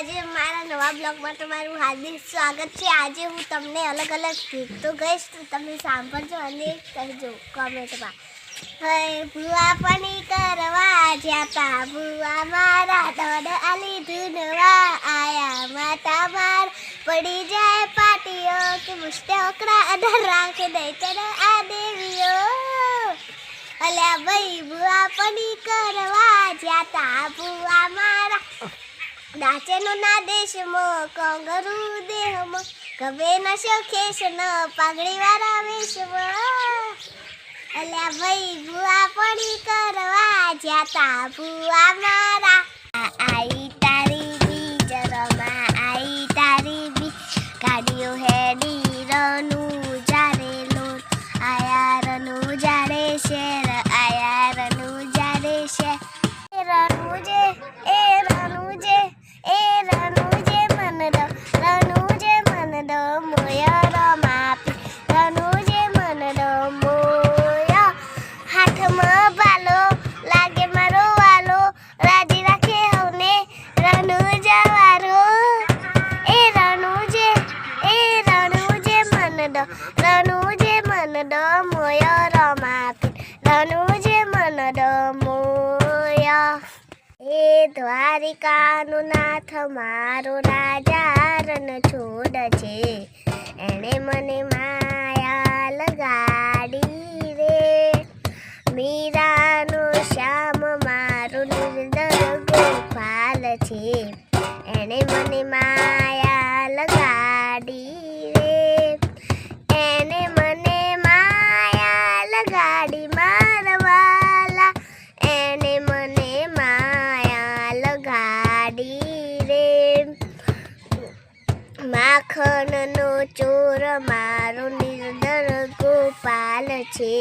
આજે મારા નવા બ્લોગમાં તમારું હાર્દિક સ્વાગત છે. આજે હું તમને અલગ અલગ ગીતો ગઈશ, તો તમે સાંભળજો અને કહેજો કોમેન્ટમાં. હે, ભૂવા પણી કરવા જ્યાતા ભૂવા મારા દોડ આલી ધૂનવા આયા માતા માર. પડી જાય પાટીઓ કે મુસ્તે ઓકરા અધર રાખે દઈ તને આ દેવીઓ. અલ્યા ભાઈ, ભૂવા પની કરવા જ્યાતા ભૂવા મારા નાચેનો ના દેશમાં કંગરુ દેહમાં ન શોખેશ ન પાઘડી વાળા વેશમાં અલ્યા ભાઈ ભૂવા પડી કરવા જ્યાતા ભૂવા મારા. મન દો મોય રમાપી રનુજે મન દો મોય એ દ્વારિકાનું નાથ મારો રાજા રણ છોડ છે એણે મને માયા લગાડી રે મીરાનો શ્યામ મારો નિર્દર ગોપાલ છે એણે મને માયા લગાડી લગાડી મારવાલા. એને મને માયા લગાડી રે. માખણનો ચોર મારો નિર્દર ગોપાલ છે.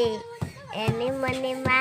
એને મને મા